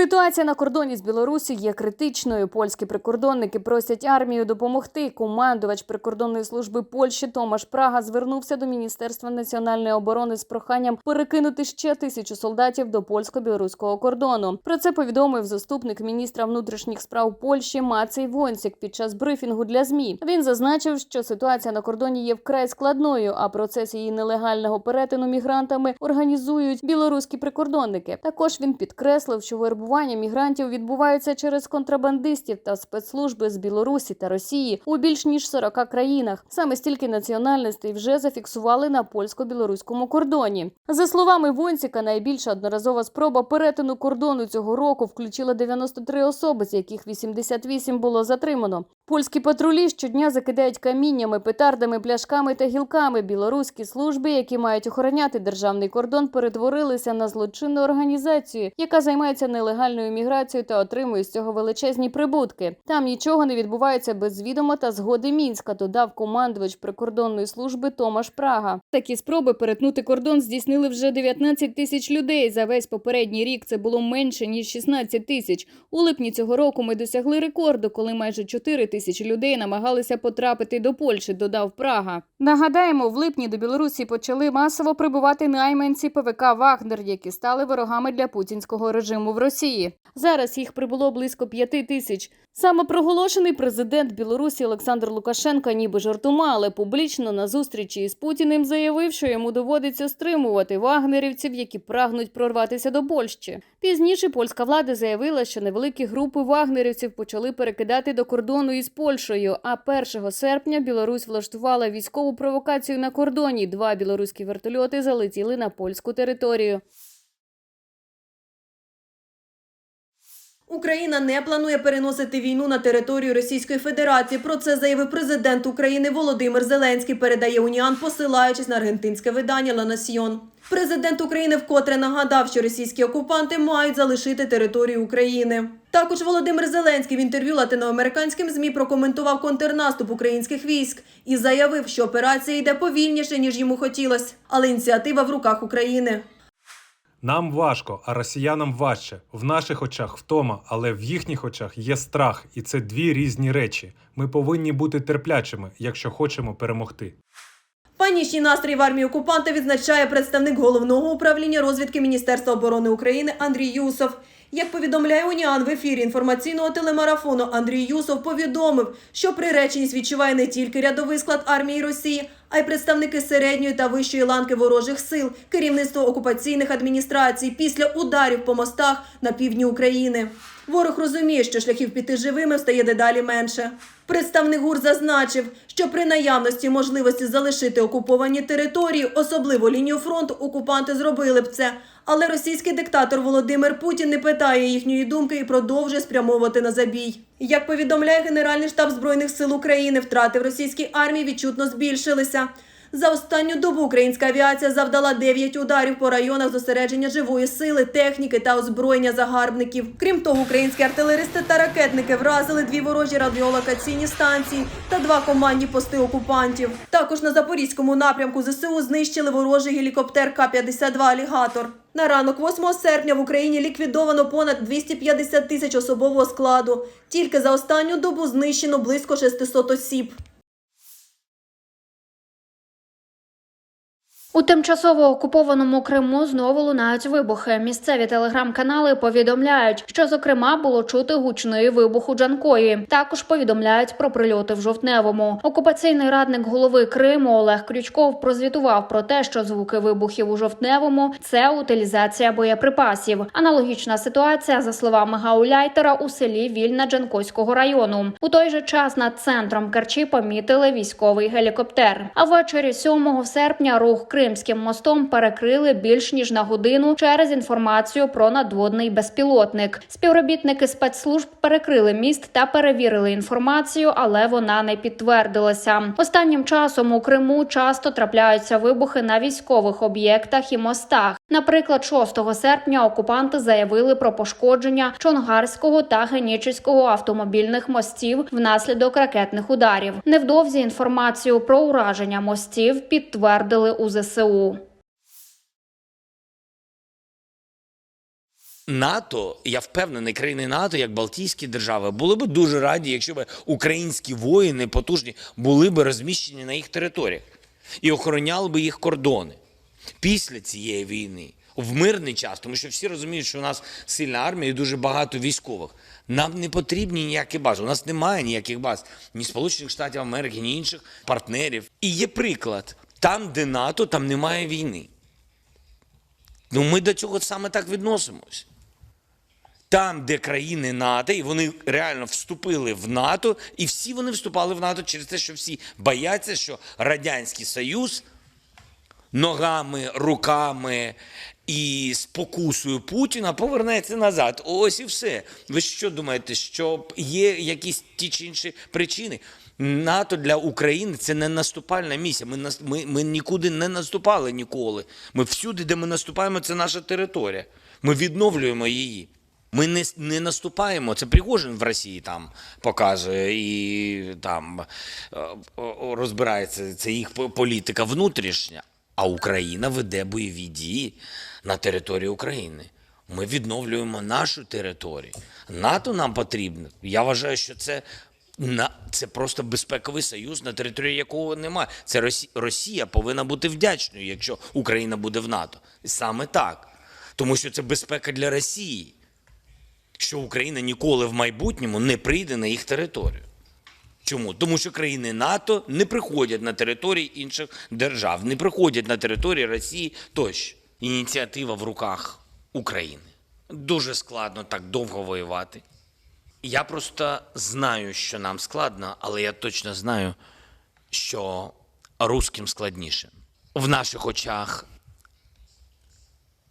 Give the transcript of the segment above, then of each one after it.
Ситуація на кордоні з Білорусі є критичною. Польські прикордонники просять армію допомогти. Командувач прикордонної служби Польщі Томаш Прага звернувся до Міністерства національної оборони з проханням перекинути ще тисячу солдатів до польсько-білоруського кордону. Про це повідомив заступник міністра внутрішніх справ Польщі Мацей Вонсік під час брифінгу для змі. Він зазначив, що ситуація на кордоні є вкрай складною, а процес її нелегального перетину мігрантами організують білоруські прикордонники. Також він підкреслив, що вербування мігрантів відбувається через контрабандистів та спецслужби з Білорусі та Росії у більш ніж 40 країнах. Саме стільки національностей вже зафіксували на польсько-білоруському кордоні. За словами Вонціка, найбільша одноразова спроба перетину кордону цього року включила 93 особи, з яких 88 було затримано. Польські патрулі щодня закидають каміннями, петардами, пляшками та гілками. Білоруські служби, які мають охороняти державний кордон, перетворилися на злочинну організацію, яка займається нелегальною міграцією та отримує з цього величезні прибутки. Там нічого не відбувається без відома та згоди мінська. Додав командувач прикордонної служби Томаш Прага. Такі спроби перетнути кордон здійснили вже 19 тисяч людей. За весь попередній рік це було менше ніж 16 тисяч. У липні цього року ми досягли рекорду, коли майже 4 тисячі людей намагалися потрапити до Польщі. Додав Прага. Нагадаємо, в липні до Білорусі почали масово прибувати найманці ПВК Вагнер, які стали ворогами для путінського режиму в Росії. Зараз їх прибуло близько п'яти тисяч. Самопроголошений президент Білорусі Олександр Лукашенко ніби жартома, але публічно на зустрічі із Путіним заявив, що йому доводиться стримувати вагнерівців, які прагнуть прорватися до Польщі. Пізніше польська влада заявила, що невеликі групи вагнерівців почали перекидати до кордону із Польщею. А 1 серпня Білорусь влаштувала військову провокацію на кордоні. Два білоруські вертольоти залетіли на польську територію. Україна не планує переносити війну на територію Російської Федерації. Про це заявив президент України Володимир Зеленський. Передає Уніан, посилаючись на аргентинське видання «Ла Насьйон». Президент України вкотре нагадав, що російські окупанти мають залишити територію України. Також Володимир Зеленський в інтерв'ю латиноамериканським змі прокоментував контрнаступ українських військ і заявив, що операція йде повільніше ніж йому хотілося, але ініціатива в руках України. Нам важко, а росіянам важче. В наших очах втома, але в їхніх очах є страх, і це дві різні речі. Ми повинні бути терплячими, якщо хочемо перемогти. Панічні настрої в армії окупанта відзначає представник головного управління розвідки Міністерства оборони України Андрій Юсов. Як повідомляє Уніан в ефірі інформаційного телемарафону, Андрій Юсов повідомив, що приреченість відчуває не тільки рядовий склад армії Росії, а й представники середньої та вищої ланки ворожих сил, керівництво окупаційних адміністрацій після ударів по мостах на півдні України. Ворог розуміє, що шляхів піти живими стає дедалі менше. Представник ГУР зазначив, що при наявності можливості залишити окуповані території, особливо лінію фронту, окупанти зробили б це. Але російський диктатор Володимир Путін не питає їхньої думки і продовжує спрямовувати на забій. Як повідомляє Генеральний штаб збройних сил України, втрати в російській армії відчутно збільшилися. За останню добу українська авіація завдала 9 ударів по районах зосередження живої сили, техніки та озброєння загарбників. Крім того, українські артилеристи та ракетники вразили дві ворожі радіолокаційні станції та два командні пости окупантів. Також на запорізькому напрямку ЗСУ знищили ворожий гелікоптер К-52 «Алігатор». На ранок 8 серпня в Україні ліквідовано понад 250 тисяч особового складу. Тільки за останню добу знищено близько 600 осіб. У тимчасово окупованому Криму знову лунають вибухи. Місцеві телеграм-канали повідомляють, що зокрема було чути гучний вибух у Джанкої. Також повідомляють про прильоти в жовтневому. Окупаційний радник голови Криму Олег Крючков прозвітував про те, що звуки вибухів у жовтневому це утилізація боєприпасів. Аналогічна ситуація, за словами Гауляйтера, у селі Вільна Джанкойського району. У той же час над центром Керчі помітили військовий гелікоптер. А ввечері 7 серпня рух Кримським мостом перекрили більш ніж на годину через інформацію про надводний безпілотник. Співробітники спецслужб перекрили міст та перевірили інформацію, але вона не підтвердилася. Останнім часом у Криму часто трапляються вибухи на військових об'єктах і мостах. Наприклад, 6 серпня окупанти заявили про пошкодження Чонгарського та Генічеського автомобільних мостів внаслідок ракетних ударів. Невдовзі інформацію про ураження мостів підтвердили у ЗСУ. НАТО, я впевнений, країни НАТО, як Балтійські держави, були б дуже раді, якщо б українські воїни потужні були б розміщені на їх територіях і охороняли б їх кордони після цієї війни. В мирний час, тому що всі розуміють, що у нас сильна армія і дуже багато військових. Нам не потрібні ніякі бази. У нас немає ніяких баз ні Сполучених Штатів Америки, ні інших партнерів. І є приклад: там, де НАТО, там немає війни. Ну, ми до цього саме так відносимось. Там, де країни НАТО, і вони реально вступили в НАТО, і всі вони вступали в НАТО через те, що всі бояться, що Радянський Союз ногами, руками і спокусою Путіна повернеться назад. Ось і все. Ви що думаєте, що є якісь ті чи інші причини? НАТО для України це не наступальна місія. Ми, ми, ми нікуди не наступали ніколи. Ми всюди, де ми наступаємо, це наша територія. Ми відновлюємо її. Ми не, не наступаємо. Це Пригожин в Росії там показує і там е, розбирається. Це їх політика внутрішня. А Україна веде бойові дії на території України. Ми відновлюємо нашу територію. НАТО нам потрібно. Я вважаю, що це, на, це просто безпековий союз, на території якого немає. Це Росія, Росія повинна бути вдячною, якщо Україна буде в НАТО. Саме так. Тому що це безпека для Росії що Україна ніколи в майбутньому не прийде на їх територію. Чому? Тому що країни НАТО не приходять на території інших держав, не приходять на території Росії тощо. Ініціатива в руках України. Дуже складно так довго воювати. Я просто знаю, що нам складно, але я точно знаю, що русським складніше. В наших очах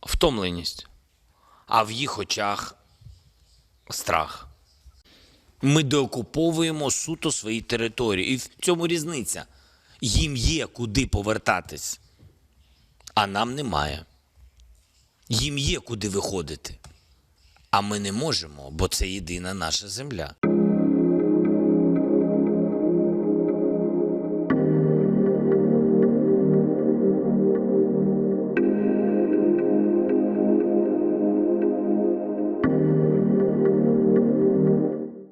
втомленість, а в їх очах страх. Ми деокуповуємо суто свої території. І в цьому різниця. Їм є куди повертатись, а нам немає. Їм є куди виходити. А ми не можемо, бо це єдина наша земля.